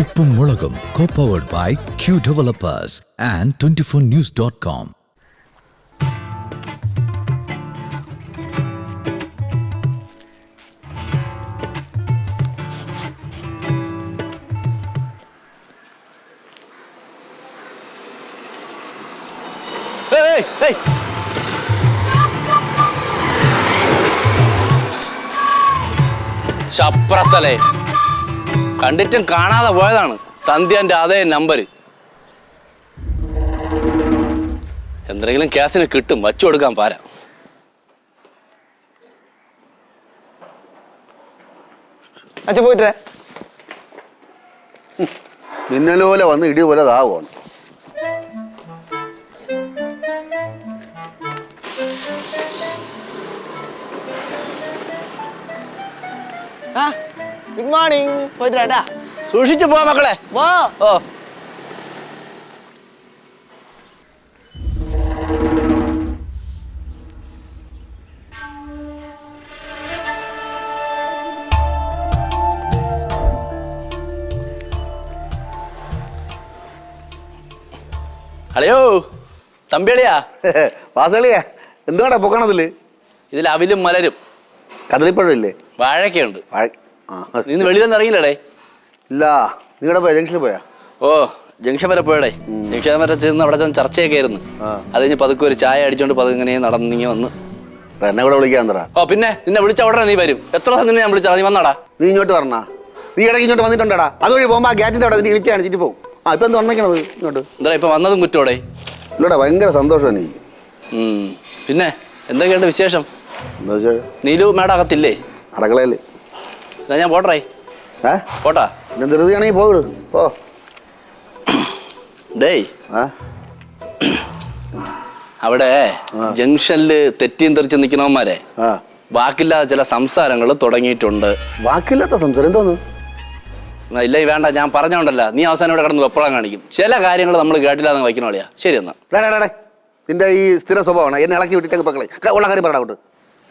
ഉപ്പും മുളകും co-powered by Q Developers and 24news.com. ഏയ്, ഏയ്. ശപ്രത്തലേ കണ്ടിട്ടും കാണാതെ പോയതാണ്. തന്തിയാന്റെ അതേ നമ്പർ എന്തെങ്കിലും കേസിന് കിട്ടും. വച്ചു കൊടുക്കാൻ പാരാ. അച്ഛ പോയിട്ടേ മിന്നൽ പോലെ വന്ന് ഇടി പോലെ താവുകയാണ് ഗുഡ് മോർണിംഗ് പോയിട്ട് സൂക്ഷിച്ചു പോവാ മക്കളെ. വാ ഓ. ഹലോ തമ്പിയളിയാ? വാസളിയാ എന്തുകൊണ്ടാ പൊക്കണതിൽ? ഇതിൽ അവിലും മലരും. കദളിപ്പഴമില്ലേ? വാഴക്കുണ്ട് വാഴ- നീ ഇന്ന് വെളിയിലൊന്നും അറിയില്ലടേ ഇല്ല. നിങ്ങളുടെ പോയാ? ജംഗ്ഷനിൽ പോയാ? ഓ ജംഗ്ഷൻ വരെ പോയടേ. ജംഗ്ഷൻ വരെ ചെന്ന് അവിടെ ചെന്ന് ചർച്ചയൊക്കെ ആയിരുന്നു. അത് കഴിഞ്ഞ് പതുക്കെ ഒരു ചായ അടിച്ചോണ്ട് പതുക്കെ ഇങ്ങനെ നടന്നിങ്ങി വന്ന്. എന്നെ കൂടെ വിളിക്കാൻ തറ ഓ പിന്നെ നിന്നെ വിളിച്ച ഉടനെ നീ വരും. എത്ര ദിവസം നിന്നെ ഞാൻ വിളിച്ചാ നീ വന്നടാ? നീ ഇങ്ങോട്ട് വരണ. നീ ഇടയ്ക്ക് ഇങ്ങോട്ട് വന്നിട്ടുണ്ടടാ. അതുവഴി പോകുമ്പോൾ ആ ഗ്യാറ്റിന്റെ അവിടെ ഇളിച്ച് അടിച്ചിട്ട് പോകും. ആ ഇപ്പൊ എന്ത് ഉണക്കണത് ഇങ്ങോട്ട്? എന്താ ഇപ്പൊ വന്നതും കുറ്റോടെ? ഇല്ലടാ ഭയങ്കര സന്തോഷമാണ് എനിക്ക്. പിന്നെ എന്തൊക്കെയുണ്ട് വിശേഷം? എന്താ വെച്ചാൽ നീലു മേഡം അകത്തില്ലേ? അടക്കളയിൽ. എന്നാ ഞാൻ പോട്ടറേ ഏ? പോട്ടാ. പിന്നെ ധൃതിയാണെങ്കിൽ പോകൂ പോ ഡേയ്. ആ അവിടെ ജംഗ്ഷനിൽ തെറ്റിയും തെറിച്ച് നിൽക്കണവന്മാരെ ആ. ചില സംസാരങ്ങൾ തുടങ്ങിയിട്ടുണ്ട്. വാക്കില്ലാത്ത സംസാരം എന്തോന്ന്? എന്നാ ഇല്ല വേണ്ട ഞാൻ പറഞ്ഞോണ്ടല്ല. നീ അവസാനം ഇവിടെ കിടന്ന് എപ്പോഴാണ് കാണിക്കും. ചില കാര്യങ്ങൾ നമ്മൾ കേട്ടില്ലാന്ന് പോലെയാ ശരി എന്നാ. ഡേ. നിന്റെ ഈ സ്ഥിര സ്വഭാവമാണ്. എന്നെ ഇളക്കി വിട്ടിട്ട് പക്കളെ. ഉള്ള കാര്യം പറയടാ അങ്ങോട്ട്.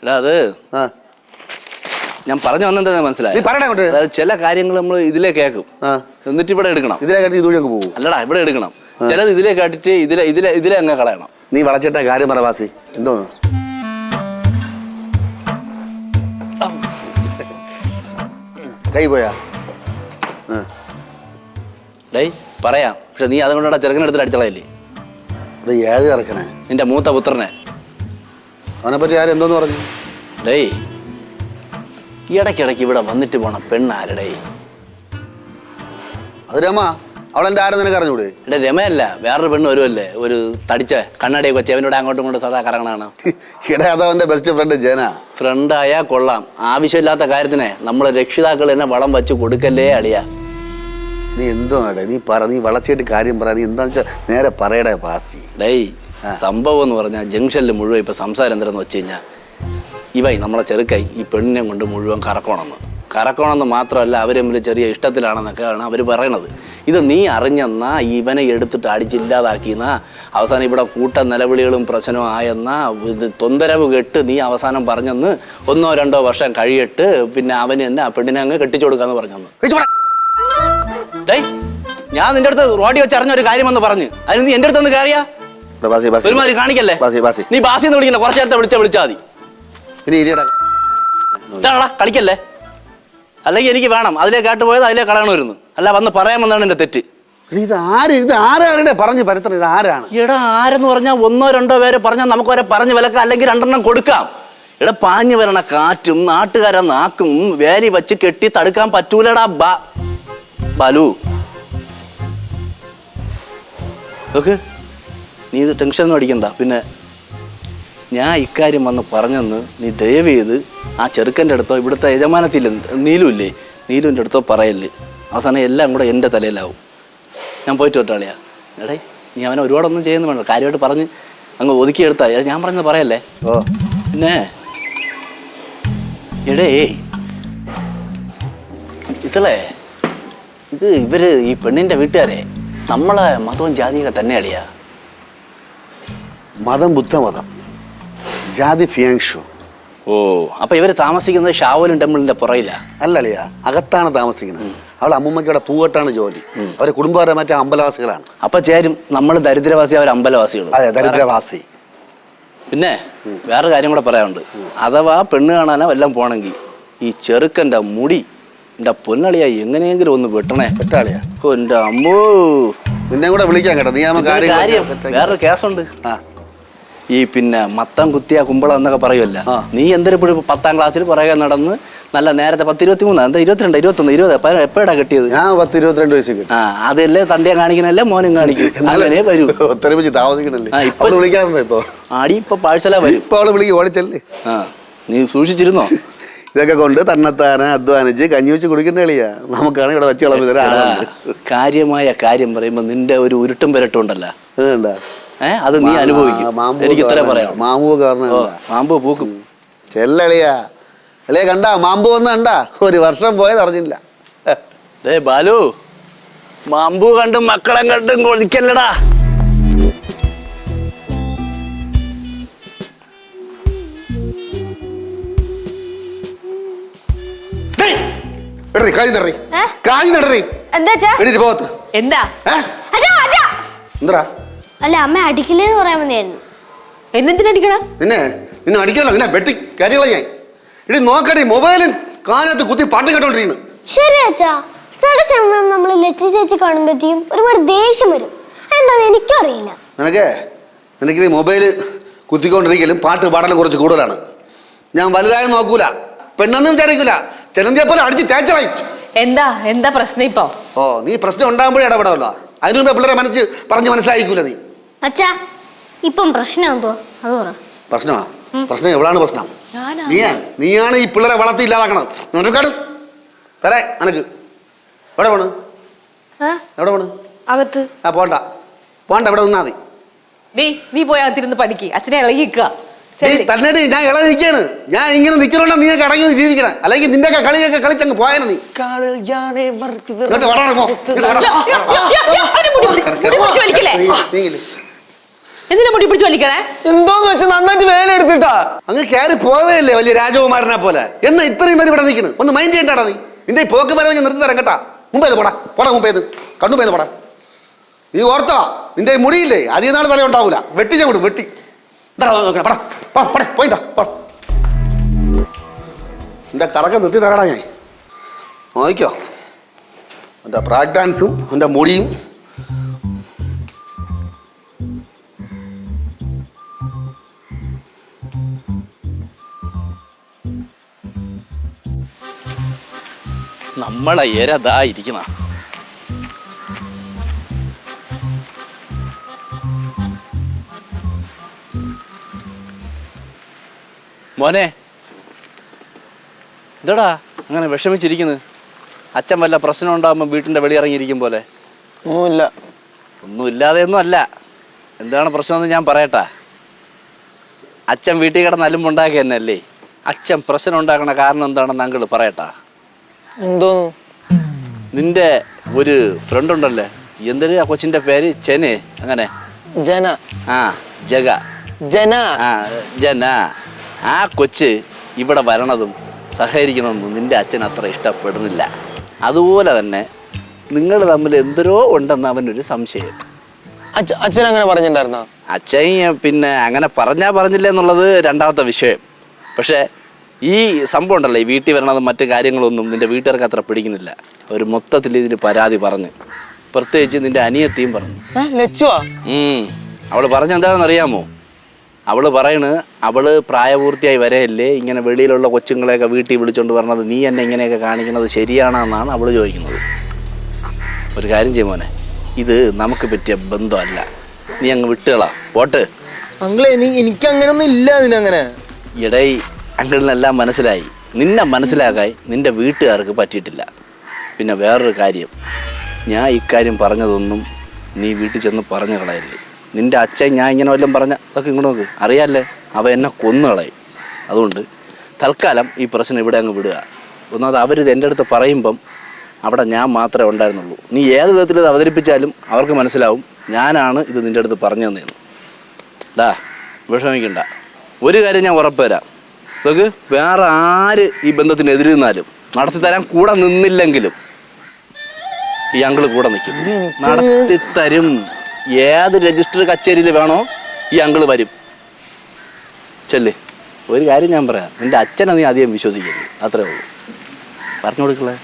എടാ അത് ആ. ഞാൻ പറഞ്ഞു വന്നെന്താ മനസ്സിലായി? നീ പറയടാ അങ്ങോട്ട്. അതായത് ചില കാര്യങ്ങൾ നമ്മൾ ഇതിലേ കേൾക്കും ആ. എന്നിട്ട് ഇവിടെ എടുക്കണം. ഇതിലെ കാട്ടി ഇതുവഴി അങ്ങ് പോകും. അല്ലടാ ഇവിടെ എടുക്കണം. ചിലത് ഇതിലേ കേട്ടിട്ട് ഇതിലെ ഇതിലെ ഇതിലെ അങ്ങ് കളയണം. നീ വളച്ചിട്ട കാര്യം പറവാസി എന്തോ? എന്തോന്ന് കൈ പോയാ? ആ. ഡേയ് പറയാം. പക്ഷെ നീ അതുകൊണ്ടാ ചെറുക്കനെടുത്തിട്ട് അടിച്ചളയല്ലേ? ഇത് ഏത് ഇറക്കണേ നിന്റെ മൂത്ത പുത്രനെ. അവനെ പറ്റി ആരും എന്തോന്ന് പറഞ്ഞു? ഡേയ് ഇടയ്ക്കിടയ്ക്ക് ഇവിടെ വന്നിട്ട് പോണ പെണ്ണാരടേ. അത് രമ അവളെന്റെ ആരും നിനക്ക് അറിഞ്ഞൂടെ? ഇവിടെ രമയല്ല വേറൊരു പെണ്ണ് വരുമല്ലേ ഒരു തടിച്ച കണ്ണടയൊക്കെ വെച്ച് അവനോട് അങ്ങോട്ടും ഇങ്ങോട്ടും സദാ കറങ്ങണാണ് ഇടേ ബെസ്റ്റ് ഫ്രണ്ട് ജന. ഫ്രണ്ടായാ കൊള്ളാം ആവശ്യമില്ലാത്ത കാര്യത്തിനെ നമ്മളെ രക്ഷിതാക്കൾ തന്നെ വളം വെച്ച് കൊടുക്കല്ലേ അളിയ നീ എന്തോ നീ പറ നീ വളച്ചിട്ട് കാര്യം പറ നീ വെച്ചാൽ നേരെ പറയടേ പാസി ഡേയ് സംഭവം എന്ന് പറഞ്ഞാൽ ജംഗ്ഷനിൽ മുഴുവൻ ഇപ്പൊ സംസാരം എന്തെന്ന് വെച്ച് കഴിഞ്ഞാൽ ഇവයි നമ്മളെ ചെറുക്കൈ ഈ പെണ്ണിനെ കൊണ്ട് മുഴുവൻ കറക്കണമെന്ന്. കറക്കണമെന്ന് മാത്രമല്ല അവർ തമ്മിൽ ചെറിയ ഇഷ്ടത്തിലാണെന്നൊക്കെയാണ് അവർ പറയണത്. ഇത് നീ അറിഞ്ഞെന്നാ ഇവനെ എടുത്തിട്ട് അടിച്ചില്ലാതാക്കിയെന്നാ അവസാനം ഇവിടെ കൂട്ട നിലവിളികളും പ്രശ്നവും ആയെന്നാ ഇത് തൊന്തരവ് കെട്ട് നീ അവസാനം പറഞ്ഞെന്ന് ഒന്നോ രണ്ടോ വർഷം കഴിയിട്ട് പിന്നെ അവന് തന്നെ ആ പെണ്ണിനെ അങ്ങ് കെട്ടിച്ചു കൊടുക്കാന്ന് പറഞ്ഞെന്ന്. ഞാൻ നിന്റെ അടുത്ത് റോഡി വെച്ച് അറിഞ്ഞ ഒരു കാര്യം കാര്യമെന്ന് പറഞ്ഞു. അതിന് നീ എന്റെ അടുത്ത് ഒന്ന് കയറിയാ ഒരുമാതിരി കാണിക്കല്ലേ? നീ ബാസിന്ന് വിളിക്കണ വിളിക്കണ്ട കുറച്ചു നേരത്തെ വിളിച്ചാ വിളിച്ചാൽ മതി. ഇനി ഇരിയടാ. കളിക്കല്ലേ? അല്ലെങ്കിൽ എനിക്ക് വേണം. അതിലേ കേട്ട് പോയത് അതിലേ കളയണമായിരുന്നു. അല്ല വന്ന് പറയാൻ വന്നാണ് എന്റെ തെറ്റ്. ഇത് ആര്? ഇത് ആരാണ് പറഞ്ഞു പരത്തണം. ഇത് ആരാണ്? എടാ ആരെന്ന് പറഞ്ഞാൽ ഒന്നോ രണ്ടോ പേര് പറഞ്ഞാൽ നമുക്ക് വരെ പറഞ്ഞ് വിലക്കാം. അല്ലെങ്കിൽ രണ്ടെണ്ണം കൊടുക്കാം. എടാ പാഞ്ഞു വരണ കാറ്റും നാട്ടുകാരെ നാക്കും വേലി വച്ച് കെട്ടി തടുക്കാൻ പറ്റൂലടാ ബാ. ബാലു. ഓക്കെ നീ ഇത് ടെൻഷനൊന്നും അടിക്കണ്ട. പിന്നെ ഞാൻ ഇക്കാര്യം വന്ന് പറഞ്ഞെന്ന് നീ ദയവ് ചെയ്ത് ആ ചെറുക്കന്റെ അടുത്തോ ഇവിടുത്തെ യജമാനത്തില്ല നീലുവില്ലേ നീലുവിന്റെ അടുത്തോ പറയല്ലേ. അവസാനം എല്ലാം കൂടെ എന്റെ തലയിലാവും. ഞാൻ പോയിട്ട് വട്ടാളിയാ എടേ നീ അവനെ ഒരുപാടൊന്നും ചെയ്യുന്നു വേണ്ട. കാര്യമായിട്ട് പറഞ്ഞ് അങ്ങ് ഒതുക്കിയെടുത്താ ഞാൻ പറഞ്ഞത് പറയല്ലേ? ഓ. പിന്നെ? എടേ ഇതളേ ഇത് ഇവർ ഈ പെണ്ണിന്റെ വീട്ടുകാരെ നമ്മളെ മതവും ജാതിയൊക്കെ തന്നെ അടിയാ മതം ബുദ്ധമതം. ജാതി ഫിയാങ്ഷു. ഓ അപ്പൊ ഇവർ താമസിക്കുന്നത് ഷാവലും ടെമ്പിളിന്റെ പുറയിലാ? അല്ലളിയ അകത്താണ് താമസിക്കുന്നത്. അവൾ അമ്മൂമ്മയ്ക്കവിടെ പൂവട്ടാണ് ജോലി. അവരെ കുടുംബപരമായ മറ്റേ അമ്പലവാസികളാണ്. അപ്പൊ ചേരും നമ്മൾ ദരിദ്രവാസി അവർ അമ്പലവാസികൾ അതെ ദരിദ്രവാസി. പിന്നെ വേറെ കാര്യം കൂടെ പറയാനുണ്ട്. അഥവാ പെണ്ണ് കാണാനോ എല്ലാം പോണെങ്കിൽ ഈ ചെറുക്കന്റെ മുടി എന്റെ പൊന്നളിയാ എങ്ങനെയെങ്കിലും ഒന്ന് വെട്ടണേ. വെട്ടാളിയാ. ഓ എന്റെ അമ്മോ. നിന്നെ കൂടെ വിളിക്കാൻ കേട്ടോ. നീ ആ കാര്യം കാര്യം വേറൊരു കേസുണ്ട് ആ. ഈ പിന്നെ മത്തം കുത്തിയ കുമ്പളം എന്നൊക്കെ പറയുമല്ല നീ എന്തൊരു പത്താം ക്ലാസ്സിൽ പുറകെ നടന്ന് നല്ല നേരത്തെ പത്ത് ഇരുപത്തി മൂന്ന് എന്താ ഇരുപത്തിരണ്ട് ഇരുപത്തൊന്ന് ഇരുപത്? എപ്പ- എപ്പോഴാ കിട്ടിയത്? ഞാൻ പത്ത് ഇരുപത്തിരണ്ട് വയസ്സ് കിട്ടും. ആ അതല്ലേ തന്തയെ കാണിക്കണല്ലേ മോനും കാണിക്കും. അങ്ങനെ വരൂ. ഒത്തൊരുമിച്ച് താമസിക്കണല്ലേ? ഇപ്പൊ- അവൾ വിളിക്കാറുണ്ടോ ഇപ്പൊ. ആടി ഇപ്പൊ പാഴ്സലാ വരും. ഇപ്പൊ അവൾ വിളിക്കും ഓടിച്ചല്ലേ. ആ നീ സൂക്ഷിച്ചിരുന്നോ? ഇതൊക്കെ കൊണ്ട് തന്നെത്താനെ അധ്വാനിച്ച് കഞ്ഞി വെച്ച് കുടിക്കുന്ന കളിയാ. നമുക്കാണ് ഇവിടെ വെച്ച് കാര്യമായ കാര്യം പറയുമ്പോ നിന്റെ ഒരു ഉരുട്ടും പെരട്ടും ഉണ്ടല്ലോ. അത് നീ അനുഭവിക്കും. എനിക്ക് ഇത്ര പറയാം. മാമ്പൂ കാരണം മാമ്പൂ പൂക്കും. ചെല്ലളിയാ അളിയ കണ്ടാ? മാമ്പൂ ഒന്ന് കണ്ടാ? ഒരു വർഷം പോയത് അറിഞ്ഞില്ല. ഏ ബാലു മാമ്പു കണ്ടും മക്കളെ കണ്ടും കൊതിക്കല്ലടാ. എന്താ എന്താ? എന്താ അല്ല അമ്മ അടിക്കില്ലെന്ന് പറയാൻ വന്നായിരുന്നു എന്നെന്തിനടിക്കണ നിന്നെ നിന്നെ അടിക്കല്ല നിന്നെ വെട്ടി കരികള ഞാൻ. ഇടി നോക്കടി മൊബൈലിൽ കാലത്ത് കുത്തി പാട്ട് കേട്ടോണ്ടിരിക്കുന്നു ശരി അച്ഛാ ചില സമയം നമ്മൾ ലച്ചു ചേച്ചി കാണുമ്പോഴത്തേക്കും ഒരുപാട് ദേഷ്യം വരും. എന്താന്ന് എനിക്കറിയില്ല. നിനക്ക് നിനക്ക് ഈ മൊബൈൽ കുത്തിക്കൊണ്ടിരിക്കലും പാട്ട് പാടലും കുറച്ച് കൂടുതലാണ്. ഞാൻ വലുതായി നോക്കൂല പെണ്ണൊന്നും വിചാരിക്കൂല. ചെലന്തിയെ പോലെ അടിച്ച് തേച്ചറായി എന്താ എന്താ പ്രശ്നം ഇപ്പൊ? ഓ നീ പ്രശ്നം ഉണ്ടാകുമ്പോഴേ ഇടപെടാമല്ലോ അതിനു മുമ്പേ പിള്ളേരെ മനസ്സ് പറഞ്ഞ് മനസ്സിലായിക്കൂല നീ. അച്ഛാ ഇപ്പം പ്രശ്നം എന്തോ? അത് പറ. പ്രശ്നമാ? പ്രശ്നം എവിടാണ് പ്രശ്നം? ഞാനാ? നീയാ? നീയാണ് ഈ പിള്ളേരെ വളർത്തി ഇല്ലാതാക്കണം നിനക്കാട് തരേ നിനക്ക് എവിടെ പോണ്? എവിടെ പോണ്? അകത്ത്. ആ പോണ്ട. പോണ്ട ഇവിടെ നിന്നാ മതി. നീ നീ പോയി അകത്തിരുന്ന് പഠിക്ക്. അച്ഛനെ ഇളകിക്കുക തന്നിട്ട് ഞാൻ ഇള നിൽക്കാണ് ഞാൻ ഇങ്ങനെ നിൽക്കണോണ്ടാ നീ കടങ്ങി ജീവിക്കണം. അല്ലെങ്കിൽ നിന്റെ ഒക്കെ കളിയൊക്കെ കളിച്ചങ്ങ് പോയാലും നീ. കാതൽ എന്തിനാ മുടി പിടിച്ച് വലിക്കണേ? എന്തോന്ന് വെച്ച് നന്നായിട്ട് വേല എടുത്തിട്ടാ. അങ്ങ് കയറി പോവേയല്ലേ വലിയ രാജകുമാരനെ പോലെ. എന്നാ ഇത്രയും പേര് ഇവിടെ നിൽക്കുന്നു ഒന്ന് മൈൻഡ് ചെയ്യണ്ടാടാ നീ. നിന്റെ ഈ പോക്ക് വരവ് നിർത്തി തരാം കേട്ടാ. മുമ്പേന്ന് പോടാ. പോടാ മുമ്പേ കണ്ണു പോയത് പോടാ. നീ ഓർത്തോ നിന്റെ ഈ മുടിയില്ലേ? അധികം നാൾ തല ഉണ്ടാവൂല. വെട്ടി ഞാൻ വിടും വെട്ടി. എന്താ നോക്കണം? പടാ പോ പടേ പോയിട്ടാ പോ എന്റെ കറക്കം നിർത്തി തരടാ ഞാൻ. നോക്കിക്കോ. എന്റെ പ്രാഗ് ഡാൻസും എന്റെ മുടിയും നമ്മളെ ഇരിക്കുന്ന മോനെ ഇതടാ അങ്ങനെ വിഷമിച്ചിരിക്കുന്നത് അച്ഛൻ വല്ല പ്രശ്നം ഉണ്ടാകുമ്പോൾ വീട്ടിന്റെ വെളിയിറങ്ങിയിരിക്കും പോലെ. ഒന്നുമില്ല. ഒന്നും ഇല്ലാതെയൊന്നും അല്ല എന്താണ് പ്രശ്നമെന്ന് ഞാൻ പറയട്ടെ. അച്ഛൻ വീട്ടിൽ കിടന്ന് അലുമ്പുണ്ടാക്കി തന്നെ അല്ലേ അച്ഛൻ പ്രശ്നം ഉണ്ടാക്കണ കാരണം എന്താണെന്ന് അങ്കിൾ പറയട്ടാ. എന്തോന്നു? നിന്റെ ഒരു ഫ്രണ്ട് ഉണ്ടല്ലേ? എന്തൊരു ആ കൊച്ചിന്റെ പേര്? ചെനെ. അങ്ങനെ. ജന. ആ ജഗ. ജന. ആ ജന. ആ കൊച്ച് ഇവിടെ വരണതും സഹകരിക്കണമെന്നും നിന്റെ അച്ഛൻ അത്ര ഇഷ്ടപ്പെടുന്നില്ല. അതുപോലെ തന്നെ നിങ്ങൾ തമ്മിൽ എന്തരോ ഉണ്ടെന്ന് അവനൊരു സംശയം. അച്ഛൻ അങ്ങനെ പറഞ്ഞിട്ടുണ്ടായിരുന്നോ? അച്ഛൻ പിന്നെ അങ്ങനെ പറഞ്ഞാ പറഞ്ഞില്ല എന്നുള്ളത് രണ്ടാമത്തെ വിഷയം. പക്ഷേ ഈ സംഭവം ഉണ്ടല്ലോ ഈ വീട്ടിൽ വരണത് മറ്റു കാര്യങ്ങളൊന്നും നിന്റെ വീട്ടുകാർക്ക് അത്ര പിടിക്കുന്നില്ല. അവർ മൊത്തത്തിൽ ഇതിന് പരാതി പറഞ്ഞു. പ്രത്യേകിച്ച് നിന്റെ അനിയത്തിയും പറഞ്ഞു. അവൾ പറഞ്ഞ എന്താണെന്ന് അറിയാമോ? അവൾ പറയണ് അവൾ പ്രായപൂർത്തിയായി വരെയല്ലേ ഇങ്ങനെ വെളിയിലുള്ള കൊച്ചുങ്ങളെയൊക്കെ വീട്ടിൽ വിളിച്ചോണ്ട് പറഞ്ഞത് നീ എന്നെ ഇങ്ങനെയൊക്കെ കാണിക്കുന്നത് ശരിയാണെന്നാണ് അവൾ ചോദിക്കുന്നത്. ഒരു കാര്യം ചെയ്യും മോനെ ഇത് നമുക്ക് പറ്റിയ ബന്ധമല്ല. നീ അങ്ങ് വിട്ടുകളാ. പോട്ട്. അങ്കിളെ എനിക്ക് ഇല്ല അതിനങ്ങനെ. ഇടയി അങ്കിളിനെല്ലാം മനസ്സിലായി. നിന്നെ മനസ്സിലാക്കാൻ നിന്റെ വീട്ടുകാർക്ക് പറ്റിയിട്ടില്ല. പിന്നെ വേറൊരു കാര്യം. ഞാൻ ഇക്കാര്യം പറഞ്ഞതൊന്നും നീ വീട്ടിൽ ചെന്ന് പറഞ്ഞു കളയല്ലേ. നിന്റെ അച്ഛൻ ഞാൻ ഇങ്ങനെ വല്ലതും പറഞ്ഞ അതൊക്കെ ഇങ്ങോട്ട് നോക്ക്. അറിയാല്ലേ? അവ എന്നെ കൊന്നു കളയും. അതുകൊണ്ട് തൽക്കാലം ഈ പ്രശ്നം ഇവിടെ അങ്ങ് വിടുക. ഒന്നാമത് അവരിത് എന്റെ അടുത്ത് പറയുമ്പം അവിടെ ഞാൻ മാത്രമേ ഉണ്ടായിരുന്നുള്ളൂ. നീ ഏത് വിധത്തിൽ ഇത് അവതരിപ്പിച്ചാലും അവർക്ക് മനസ്സിലാവും ഞാനാണ് ഇത് നിന്റെ അടുത്ത് പറഞ്ഞു തന്നതെന്ന് ഡാ വിഷമിക്കണ്ട. ഒരു കാര്യം ഞാൻ ഉറപ്പ് നോക്ക് വേറെ ആര് ഈ ബന്ധത്തിന് എതിര് നിന്നാലും നടത്തി തരാൻ കൂടെ നിന്നില്ലെങ്കിലും ഈ അങ്കിൾ കൂടെ നിൽക്കും. നടത്തി തരും. ഏത് രജിസ്റ്റർ കച്ചേരിയിൽ വേണോ ഈ അങ്കിൾ വരും. ചെല്ലേ. ഒരു കാര്യം ഞാൻ പറയാം. നിന്റെ അച്ഛനെ നീ അധികം വിശ്വസിക്കുന്നു അത്രേ ഉള്ളൂ. പറഞ്ഞു കൊടുക്കളേ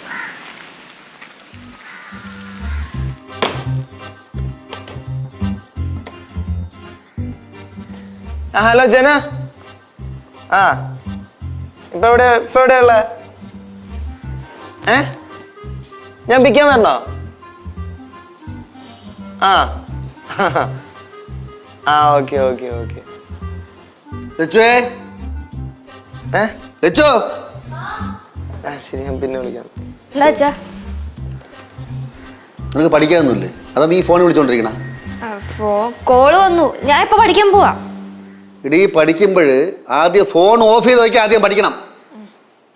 ആ ഹലോ ജന. ആ ഇപ്പൊ എവിടെ ഇപ്പൊ എവിടെയുള്ള ഉള്ളെ? ഏ? ഞാൻ പിക്കാൻ വരണോ? ആ. ആ ഓക്കെ ഓക്കെ ഓക്കെ. ലച്ചുവേ? ഏ? ലച്ചു? ആ ശരി ഞാൻ പിന്നെ വിളിക്കാം. എന്താ അച്ഛാ. നിനക്ക് പഠിക്കാനൊന്നുമില്ലേ? അതാ നീ ഫോൺ വിളിച്ചോണ്ടിരിക്കണ. കോൾ വന്നു. ഞാൻ ഇപ്പൊ പഠിക്കാൻ പോവാ. ഇടീ പഠിക്കുമ്പോൾ ആദ്യം ഫോൺ ഓഫ് ചെയ്ത് നോക്കി ആദ്യം പഠിക്കണം.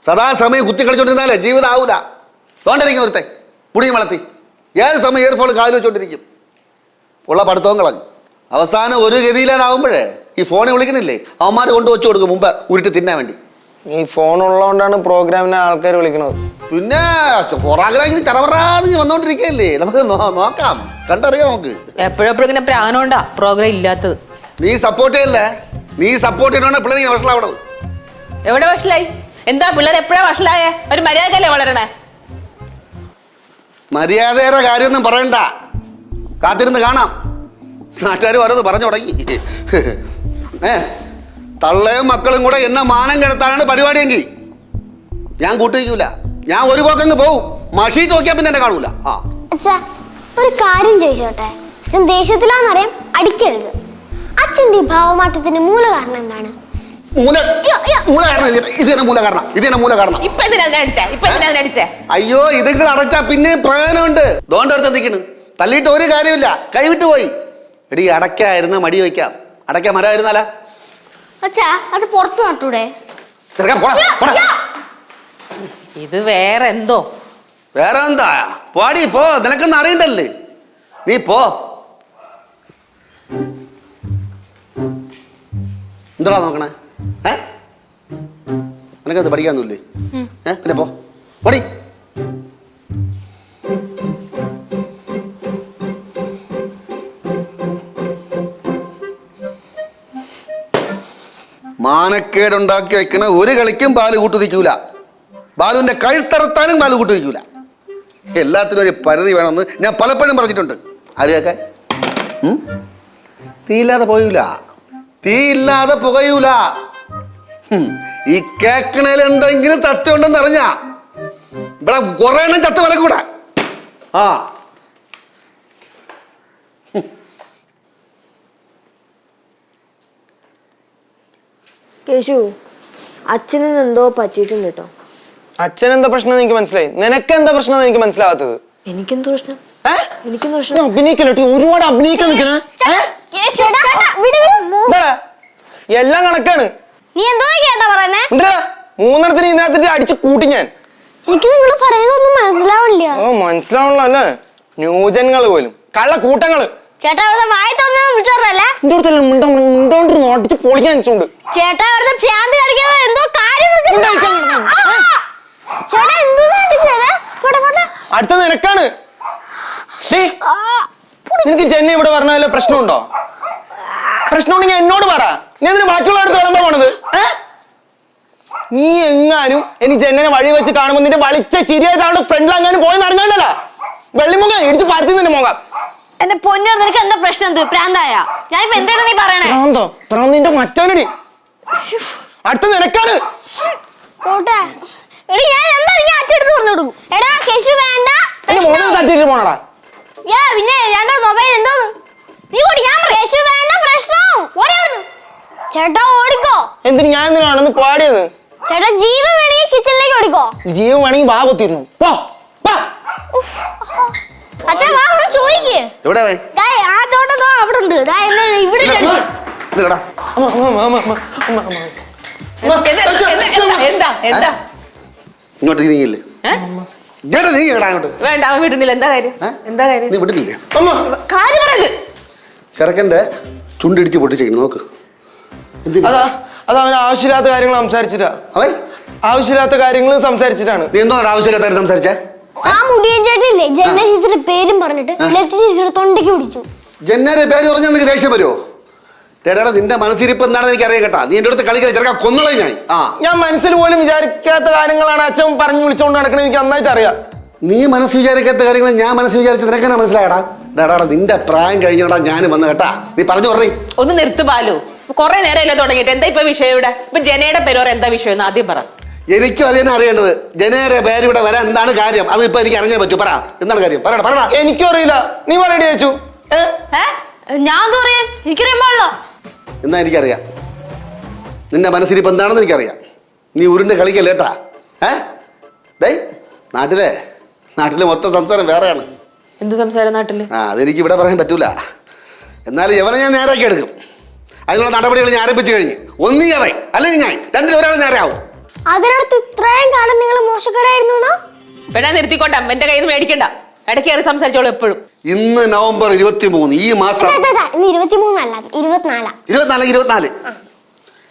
സദാസമയം കുത്തി കളിച്ചോണ്ടിരുന്നാലേ ജീവിതം ആവൂല. തോണ്ടിരിക്കും ഒരുത്തെ മുടിയും വളർത്തി. ഏത് സമയം ഇയർഫോൺ കാലിൽ വെച്ചോണ്ടിരിക്കും. ഉള്ള പഠിത്തവും കളഞ്ഞു. അവസാനം ഒരു ഗതിയിലാതാവുമ്പോഴേ ഈ ഫോണിൽ വിളിക്കണില്ലേ? അവന്മാർ കൊണ്ട് വെച്ചു കൊടുക്കും മുമ്പ് ഉരുട്ടി തിന്നാൻ വേണ്ടി. ഈ ഫോൺ ഉള്ളതുകൊണ്ടാണ് പ്രോഗ്രാമിനെ ആൾക്കാർ വിളിക്കുന്നത് പിന്നെ ഫോറാഗ്രാമിന് ചടവറാന്ന് വന്നോണ്ടിരിക്കല്ലേ നമുക്ക് നോക്കാം. കണ്ടറിയാം നമുക്ക്. എപ്പോഴെപ്പോഴും ഇങ്ങനെ പ്രാണോണ്ടാ പ്രോഗ്രാം ഇല്ലാത്തത്. നീ സപ്പോർട്ട് ചെയ്യല്ലേ? നീ സപ്പോർട്ട് ചെയ്യണോണ്ട് പിള്ളേർ നീ വഷളാവണത്. എവിടെ വഷളായി? എന്താ പിള്ളേർ എപ്പോഴാ വഷളായേ? ഒരു മര്യാദക്കല്ലേ വളരണേ? മര്യാദയുടെ കാര്യമൊന്നും പറയണ്ട. കാത്തിരുന്ന് കാണാം. നാട്ടുകാർ ഓരോന്ന് പറഞ്ഞു തുടങ്ങി. ഏ തള്ളയും മക്കളും കൂടെ എന്നെ മാനം കിടത്താനാണ് പരിപാടിയെങ്കിൽ. ഞാൻ കൂട്ടിരിക്കൂല. ഞാൻ ഒരു പോക്കങ്ങ് പോവും. മഷി നോക്കിയാൽ പിന്നെ എന്നെ കാണൂല. ആ. അച്ഛാ ഒരു കാര്യം ചോദിച്ചോട്ടെ? ദേഷ്യത്തിലാന്നറിയാം അടിക്കരുത്. അച്ഛന്റെ ഈ ഭാവമാറ്റത്തിന് മൂല കാരണം എന്താണ്? മൂല മൂല കാരണം ഇത് തന്നെ മൂല കാരണം ഇത് തന്നെ മൂല കാരണം ഇപ്പൊ എന്തിനാ അടിച്ചേ? ഇപ്പൊ എന്തിനാ അടിച്ചേ? അയ്യോ ഇതെങ്കിലും അടച്ചാ പിന്നെ പ്രയോജനമുണ്ട്. ദോണ്ടടുത്ത് നിൽക്കണ് തള്ളിയിട്ട് ഒരു കാര്യമില്ല കൈവിട്ട് പോയി. എടി അടക്കായിരുന്ന മടി വയ്ക്കാം അടയ്ക്ക മരമായിരുന്നാല? അച്ഛാ അത് പുറത്ത് നട്ടൂടെ? ചെറുക്കാൻ പോടാ പോടാ. ഇത് വേറെ എന്തോ വേറെ എന്താ പോടി പോ. നിനക്കൊന്നും അറിയണ്ടല്ലേ? നീ പോ. എന്താടാ നോക്കണേ? ഏ? നിനക്കത് പഠിക്കാന്നില്ലേ ഏ? പിന്നെ പോ. പടി. മാനക്കേടുണ്ടാക്കി വെക്കണ ഒരു കളിക്കും പാൽ കൂട്ടു നിൽക്കൂല ബാലുവിന്റെ കഴുത്തറുത്താനും പാൽ കൂട്ടു നിൽക്കൂല എല്ലാത്തിനും ഒരു പരിധി വേണമെന്ന് ഞാൻ പലപ്പോഴും പറഞ്ഞിട്ടുണ്ട്. ആര് ആരെയൊക്കെ തീയില്ലാതെ പോയൂല. തീയില്ലാതെ പുകയൂല. ഈ കേക്കണേൽ എന്തെങ്കിലും തട്ടുണ്ടെന്ന് അറിഞ്ഞ ഇവിടെ കുറെ എണ്ണം ചത്ത് വരക്കൂടെ ആ. കേശു അച്ഛന് എന്തോ പറ്റിയിട്ടുണ്ട് കേട്ടോ. അച്ഛൻ എന്താ പ്രശ്നം എനിക്ക് മനസ്സിലായി. നിനക്ക് എന്താ പ്രശ്നം എനിക്ക് മനസ്സിലാവാത്തത്? എനിക്കെന്തോ പ്രശ്നം? എനിക്കെന്തോ പ്രശ്നം. അഭിനയിക്കല്ലോ ഒരുപാട് അഭിനയിക്കാൻ നിൽക്കണേ. ചേട്ടാ, വിട്, വിട്. എന്താ? എല്ലാം കണക്കാണ്. നീ എന്തോ കേട്ടാ പറയുന്നേ? എന്താ? മൂന്നെണ്ണത്തിന് ഇതിനകത്തിട്ട് അടിച്ച് കൂട്ടി ഞാൻ. എനിക്ക് നിങ്ങൾ പറയുന്നതൊന്നും മനസ്സിലാവില്ല. ഓ മനസ്സിലാവണല്ലോ അല്ലേ? ന്യൂജന്കൾ പോലും. കള്ള കൂട്ടങ്ങൾ. ചേട്ടാ അവിടുത്തെ വായ തോന്നുന്നു വിളിച്ചോറല്ലേ എന്റെ അടുത്തല്ല മിണ്ട മിണ്ടോണ്ടിരുന്നു അടിച്ച് പൊളിക്കാൻ വെച്ചോണ്ട്. ചേട്ടാ അവിടുത്തെ ഭ്രാന്ത് കാണിക്കുന്നത് എന്തോ കാര്യം എന്ന് വെച്ചാ- മിണ്ടാതിരിക്കാൻ പറഞ്ഞു. ആ! ചേട്ടാ എന്തോന്നാ അടിച്ചത് പോട്ടെ പോട്ടെ. അടുത്ത നിനക്കാണ്. നിനക്ക് ജെന്നെ ഇവിടെ പറഞ്ഞ വല്ല പ്രശ്നമുണ്ടോ? പ്രശ്നമുണ്ടെങ്കിൽ എന്നോട് പറ. നീ എന്തിനു ബാക്കിയുള്ളവർക്ക് വിളമ്പാ പോണത്? നീ എങ്ങാനും എനിക്ക് ജെന്നെ വഴി വെച്ച് കാണുമ്പോ നിന്റെ വളിച്ച ചിരിയായിട്ട് അവളുടെ ഫ്രണ്ടിലെങ്ങാനും പോയി അറിഞ്ഞോണ്ടല്ല? വെള്ളിമുഖം ഇടിച്ച് പരത്തി നിന്റെ മുഖം. എന്റെ പൊന്നോട് നിനക്ക് എന്താ പ്രശ്നം? എന്ത് പ്രാന്തായ? ഞാനിപ്പോ എന്തായിരുന്നു നീ പറയണേ? പ്രാന്തോ? പ്രാന്തിന്റെ മറ്റവനടി അടുത്ത നിനക്കാണ്. എടി എന്താ കേശു വേണ്ട. പോണടാ. പിന്നെ രണ്ടോ മൊബൈൽ എന്തോന്ന് നീ ഓടി ഞാൻ കേശു വേണ്ട പ്രശ്നം. ഓടി ചേട്ടാ ഓടിക്കോ. എന്തിന് ഞാൻ എന്തിനാണെന്ന് പാടിയത്? ചേട്ടാ ജീവൻ വേണമെങ്കിൽ കിച്ചണിലേക്ക് ഓടിക്കോ. ജീവൻ വേണമെങ്കിൽ വാ കുത്തിയിരുന്നു പോ പോ. അച്ഛാ വാ ഒന്ന് ചോദിക്ക്. എവിടെ പോയി? ദാ ആ തോട്ടം ദാ അവിടെ ഉണ്ട്. ദാ എന്നെ ഇവിടെ ഇട്ട് അടിച്ചു. ഇതെടാ. അമ്മ, അമ്മ, അമ്മ, അമ്മ, അമ്മ, അമ്മ. എന്താ- എന്താ എന്താ ഇങ്ങോട്ട് നീങ്ങില്ലേ ഏ? ഇങ്ങോട്ട് നീങ്ങിടാ അങ്ങോട്ട്. വേണ്ട അവൻ വിടുന്നില്ല. എന്താ കാര്യം? ഏ? എന്താ കാര്യം? നീ വിട്ടില്ലേ അമ്മ. കാര്യം പറയുന്നത് ചെറുക്കന്റെ ചുണ്ടിടിച്ച് പൊട്ടിച്ചേക്കണം നോക്ക്. എന്തിനാ? അതാ അത് അവൻ ആവശ്യമില്ലാത്ത കാര്യങ്ങൾ സംസാരിച്ചിട്ടാ. അവൻ? ആവശ്യമില്ലാത്ത കാര്യങ്ങൾ സംസാരിച്ചിട്ടാണ്. നീ എന്തോ ആവശ്യമില്ലാത്ത കാര്യം സംസാരിച്ചേ? ആ മുടിയൻ ചേട്ടനില്ലേ? ജന്മ ചേച്ചിയുടെ പേരും പറഞ്ഞിട്ട് ലച്ചു ചേച്ചിയുടെ തൊണ്ടയ്ക്ക് പിടിച്ചു. ജന്നാരെ പേര് പറഞ്ഞാൽ നിനക്ക് ദേഷ്യം വരുമോ ഡേടാ നിന്റെ മനസ്സിരിപ്പ് എന്താണെന്ന് എനിക്ക് അറിയാം കേട്ടാ. നീ എന്റെ അടുത്ത് കളിക്കല ചെറുക്കാൻ കൊന്നളെ ഞാൻ. ആ. ഞാൻ മനസ്സിൽ പോലും വിചാരിക്കാത്ത കാര്യങ്ങളാണ് അച്ഛൻ പറഞ്ഞു വിളിച്ചുകൊണ്ട് നടക്കണത് എനിക്ക് നന്നായിട്ട് അറിയാം. നീ മനസ്സ് വിചാരിക്കാത്ത കാര്യങ്ങൾ ഞാൻ മനസ്സ് വിചാരിച്ച് നിനക്കെന്നെ മനസ്സിലായടാ? ഡേടാടാ നിന്റെ പ്രായം കഴിഞ്ഞാടാ ഞാൻ വന്നു കേട്ടാ. നീ പറഞ്ഞു പറഞ്ഞേ. ഒന്ന് നിർത്തു ബാലു. കൊറേ നേരമല്ലേ തുടങ്ങിയിട്ട്. എന്താ ഇപ്പൊ വിഷയം ഇവിടെ? ഇപ്പൊ ജനയുടെ പേരോർ എന്താ വിഷയം എന്ന് ആദ്യം പറ. എനിക്കും അത് തന്നെ അറിയേണ്ടത്. ജനേരെ പേര് ഇവിടെ വരാൻ എന്താണ് കാര്യം? അത് ഇപ്പൊ എനിക്ക് അറിഞ്ഞേ പറ്റൂ. പറ. എന്താണ് കാര്യം? പറയടാ പറയടാ. എനിക്കും അറിയില്ല. നീ പറയടി ചേച്ചു. ഏ? ഏ? ഞാൻ എന്താ പറയാൻ? എനിക്കറിയാൻ പാടില്ല. എന്നാ എനിക്കറിയാം. നിന്റെ മനസ്സിരിപ്പ് എന്താണെന്ന് എനിക്കറിയാം. നീ ഉരുണ്ട് കളിക്കല്ലേട്ടാ ഏ? ഡേ നാട്ടിലെ? നാട്ടിലെ മൊത്തം സംസാരം വേറെയാണ്. എന്ത് സംസാരം നാട്ടിൽ? ആ അതെനിക്ക് ഇവിടെ പറയാൻ പറ്റൂല. എന്നാലും ഇവനെ ഞാൻ നേരാക്കി എടുക്കും. അതിനുള്ള നടപടികൾ ഞാൻ ആരംഭിച്ചു കഴിഞ്ഞ്. ഒന്നീ അവൻ അല്ലെങ്കിൽ ഞാൻ. രണ്ടിൽ ഒരാൾ നേരെയാവും. അതിനടുത്ത് ഇത്രയും കാലം നിങ്ങൾ മോശക്കാരായിരുന്നു എന്നാ പെണ്ണെ നിർത്തിക്കോട്ടെ. എന്റെ കയ്യിൽ നിന്ന് മേടിക്കണ്ട. ഇടയ്ക്ക് കയറി സംസാരിച്ചോളൂ എപ്പോഴും. ഇന്ന് നവംബർ ഇരുപത്തി മൂന്ന് ഈ മാസം ഇന്ന് ഇരുപത്തിമൂന്നല്ല ഇരുപത്തിനാലാ. ഇരുപത്തിനാല് ഇരുപത്തിനാല്.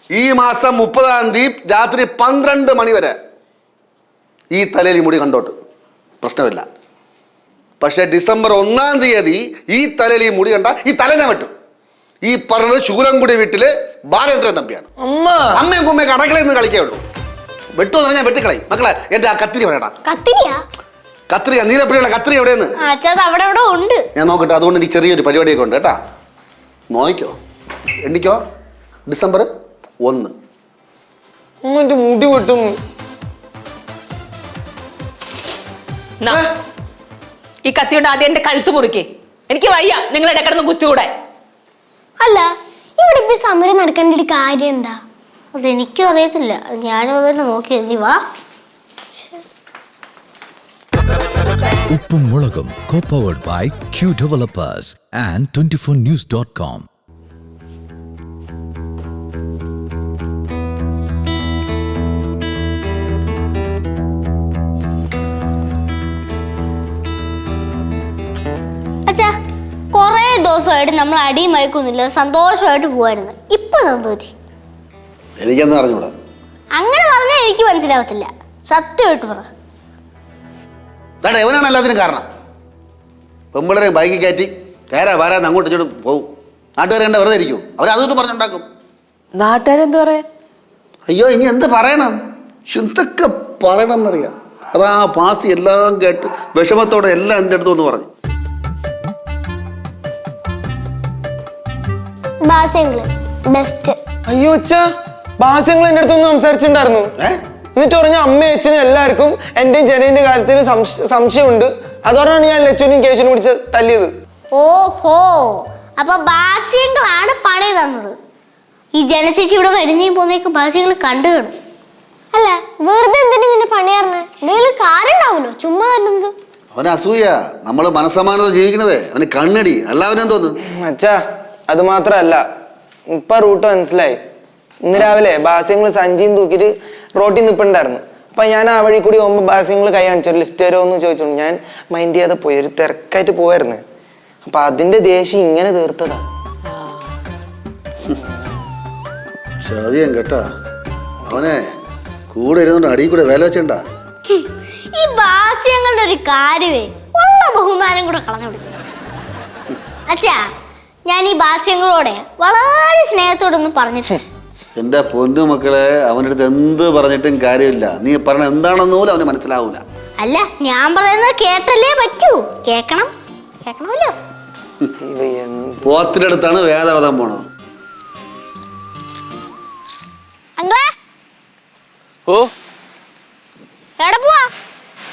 ഈ മാസം മുപ്പതാം തീയതി രാത്രി പന്ത്രണ്ട് മണി വരെ ഈ തലയിൽ മുടി കണ്ടോട്ട്. പ്രശ്നമില്ല. പക്ഷേ ഡിസംബർ ഒന്നാം തീയതി ഈ തലയിൽ ഈ മുടി കണ്ട ഈ തല ഞാൻ വെട്ടും. ഈ പറഞ്ഞത് ശൂരൻകുടി വീട്ടിൽ ബാലചന്ദ്രൻ തമ്പിയാണ്. അമ്മ! അമ്മയും കുമ്മയൊക്കെ അടക്കളയിൽ നിന്ന് കളിക്കേ ഉള്ളൂ വെട്ടുമെന്ന് പറഞ്ഞാൽ വെട്ടിക്കളയും. മക്കളെ എന്റെ ആ കത്തിരി വേണ്ട കത്തിരിയാ? കത്രിക നീലപ്പിടിയുള്ള കത്രിക എവിടെയെന്ന്? അച്ഛാ അവിടെ അവിടെ ഉണ്ട്. ഞാൻ നോക്കട്ടെ അതുകൊണ്ട് എനിക്ക് ചെറിയൊരു പരിപാടിയൊക്കെ ഉണ്ട് കേട്ടാ. നോക്കിക്കോ എണ്ണിക്കോ. ഡിസംബർ ഒന്ന്. എന്റെ മുടി വെട്ടുന്നു. നാ, ഈ കത്തി കൊണ്ട് ആദ്യം എന്റെ കഴുത്ത് മുറിക്കേ. എനിക്ക് വയ്യ നിങ്ങൾ ഇടക്കിടന്ന് കുസ്തി കൂടെ അല്ല ഇവിടെ ഇപ്പൊ ഈ സമരം നടക്കേണ്ട ഒരു കാര്യം എന്താ? അതെനിക്കും അറിയത്തില്ല. ഞാനും അതന്നെ നോക്കി. വാ. ഉപ്പും മുളകും copyrighted by Q developers and and 24news.com. അച്ഛാ കൊറേ ദിവസമായിട്ട് നമ്മൾ അടിയും മയക്കൊന്നുമില്ല സന്തോഷമായിട്ട് പോവായിരുന്നു. ഇപ്പൊ തന്നൂരി എനിക്കെന്ന് അറിഞ്ഞൂടാ? അങ്ങനെ പറഞ്ഞാൽ എനിക്ക് മനസ്സിലാവത്തില്ല. സത്യമായിട്ട് പറ. അതാണ് എവനാണ് എല്ലാത്തിനും കാരണം. പെമ്പിളരെ ബൈക്കിൽ കയറ്റി കയറാ വരാൻ അങ്ങോട്ട് ഇങ്ങോട്ട് പോകും നാട്ടുകാർ കണ്ട വെറുതെ ഇരിക്കും. അവർ അതൊന്നും പറഞ്ഞുണ്ടാക്കും. നാട്ടുകാരെന്ത് പറയാ? അയ്യോ ഇനി എന്ത് പറയണം? ശുദ്ധക്കെ എന്തൊക്കെ പറയണം എന്നറിയാം അതാ പാസി എല്ലാം കേട്ട് വിഷമത്തോടെ എല്ലാം എന്റെ അടുത്തു എന്ന് പറഞ്ഞു. ബെസ്റ്റ് അയ്യോ ഉച്ച. ഭാസ്യങ്ങൾ എന്റെ അടുത്തൊന്നും സംസാരിച്ചിട്ടുണ്ടായിരുന്നു. ഏ? എന്നിട്ട് പറഞ്ഞ അമ്മയും അച്ഛനും എല്ലാവർക്കും എന്റെയും ജനന്റെ കാര്യത്തിൽ സംശ- സംശയമുണ്ട്. അതോടാണ് ഞാൻ ലച്ചുവിനും കേശുവിനും പിടിച്ച് തല്ലിയത്. ഓഹോ. അപ്പൊ ബാസ്യങ്ങളാണ് പണി തന്നത്. ഈ ജനചേച്ചി ഇവിടെ വരുന്നേയും പോന്നേക്ക് ബാസ്യങ്ങൾ കണ്ടു കാണും. അല്ല വെറുതെ എന്തിനു ഇങ്ങനെ പണിയാറിന് എന്തെങ്കിലും കാര്യം ചുമ്മാ കരുതുന്നത് അവന് അസൂയ. നമ്മൾ മനസ്സമാനത ജീവിക്കണതേ അവന് കണ്ണടി. അല്ല അവനെന്തോന്നു അച്ഛാ അത് മാത്രല്ല ഇപ്പൊ റൂട്ട് മനസ്സിലായി. ഇന്ന് രാവിലെ ബാസ്യങ്ങൾ സഞ്ചിയും തൂക്കിയിട്ട് റോട്ടിൽ നിൽപ്പുണ്ടായിരുന്നു അപ്പം ഞാൻ ആ വഴി കൂടി പോകുമ്പോൾ ബാസ്യങ്ങൾ കൈ കാണിച്ചു ലിഫ്റ്റ് വരുമോ എന്ന് ചോദിച്ചോണ്ട് ഞാൻ മൈൻഡ് ചെയ്യാതെ പോയി ഒരു തിരക്കായിട്ട് പോയായിരുന്നു അപ്പം അതിന്റെ ദേഷ്യം ഇങ്ങനെ തീർത്തതാ. ചതിയം കേട്ടാ. അവനെ കൂടെ ഇരുന്നോണ്ട് അടിയിൽ കൂടെ വേല വെച്ചണ്ട. ഈ ബാസ്യങ്ങളുടെ ഒരു കാര്യമേ ഉള്ള ബഹുമാനം കൂടെ കളഞ്ഞു കൊടുക്കും. അച്ഛാ ഞാൻ ഈ ബാസ്യങ്ങളോടെ വളരെ സ്നേഹത്തോടൊന്ന് പറഞ്ഞിട്ടുണ്ട്. എന്റെ പൊന്നു മക്കളെ? അവന്റെ അടുത്ത് എന്ത് പറഞ്ഞിട്ടും കാര്യമില്ല. നീ പറഞ്ഞ എന്താണെന്ന് പോലും അവന് മനസ്സിലാവൂല. അല്ല ഞാൻ പറയുന്നത് കേട്ടല്ലേ പറ്റൂ? കേക്കണം. കേക്കണമല്ലോ. പോത്തിന്റെ അടുത്താണ് വേദവതം പോണത്. അങ്ങളെ ഓ. എവിടെ പോവാ?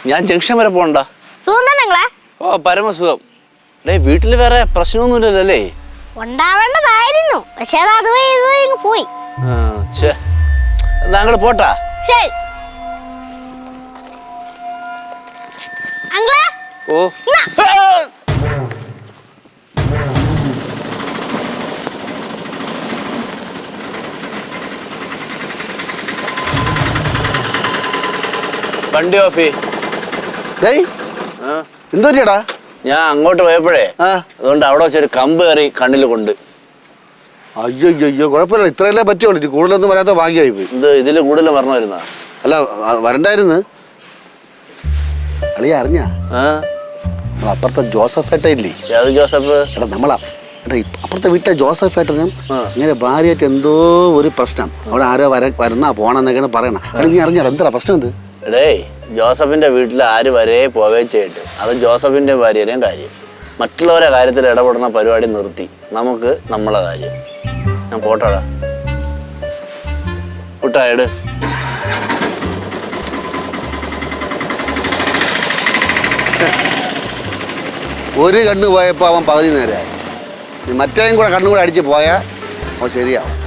ഞാൻ ജംഗ്ഷൻ വരെ പോണ്ട സുഖം തന്നെ അങ്ങളെ ഓ പരമസുഖം. ഡേ വീട്ടിൽ വേറെ പ്രശ്നമൊന്നുമില്ലല്ലേ ഉണ്ടാവേണ്ടതായിരുന്നു. പക്ഷെ അത് അതുവഴി ഇതുവഴി പോയി. താങ്കൾ പോട്ടാ. ശരി. അങ്ങളെ ഓ. വണ്ടി ഓഫി. എന്തോ പറ്റിയടാ ഞാൻ അങ്ങോട്ട് പോയപ്പോഴേ. അതുകൊണ്ട് അവിടെ വെച്ചൊരു കമ്പ് കയറി കണ്ണിൽ കൊണ്ട്. അയ്യോ അയ്യോ കുഴപ്പമില്ല. ഇത്രയല്ലേ പറ്റുള്ളൂ. ഇനി കൂടുതലൊന്നും വരാത്ത ഭാഗ്യമായി പോയി. ഇത് ഇതിൽ കൂടുതൽ വരണമായിരുന്ന അല്ല വരണ്ടായിരുന്നു. അളിയ അറിഞ്ഞാ? നമ്മളെ അപ്പുറത്തെ ജോസഫ് ഏട്ട ഇല്ലേ ഏത് ജോസഫ്? എടാ നമ്മളാ എടാ ഇപ്പ- അപ്പുറത്തെ വീട്ടിലെ ജോസഫ് ഏട്ടനും ആ. ഇങ്ങനെ ഭാര്യയായിട്ട് എന്തോ ഒരു പ്രശ്നം. അവിടെ ആരോ വര വരുന്ന പോണെന്നൊക്കെയാണ് പറയണം. അത് നീ അറിഞ്ഞാടാ? എന്താ പ്രശ്നം എന്ത് എടേ ജോസഫിന്റെ വീട്ടിൽ ആര് വരെ പോവേ ചെയ്യട്ടെ. അത് ജോസഫിന്റെ ഭാര്യയുടെയും കാര്യം. മറ്റുള്ളവരെ കാര്യത്തിൽ ഇടപെടുന്ന പരിപാടി നിർത്തി. നമുക്ക് നമ്മളെ കാര്യം. ഞാൻ പോട്ടാടാ വിട്ടായട് ഒരു കണ്ണ് പോയപ്പോൾ അവൻ പകുതി നേരമായി. മറ്റേയും കൂടെ കണ്ണും കൂടെ അടിച്ച് പോയാൽ അവൻ ശരിയാവും.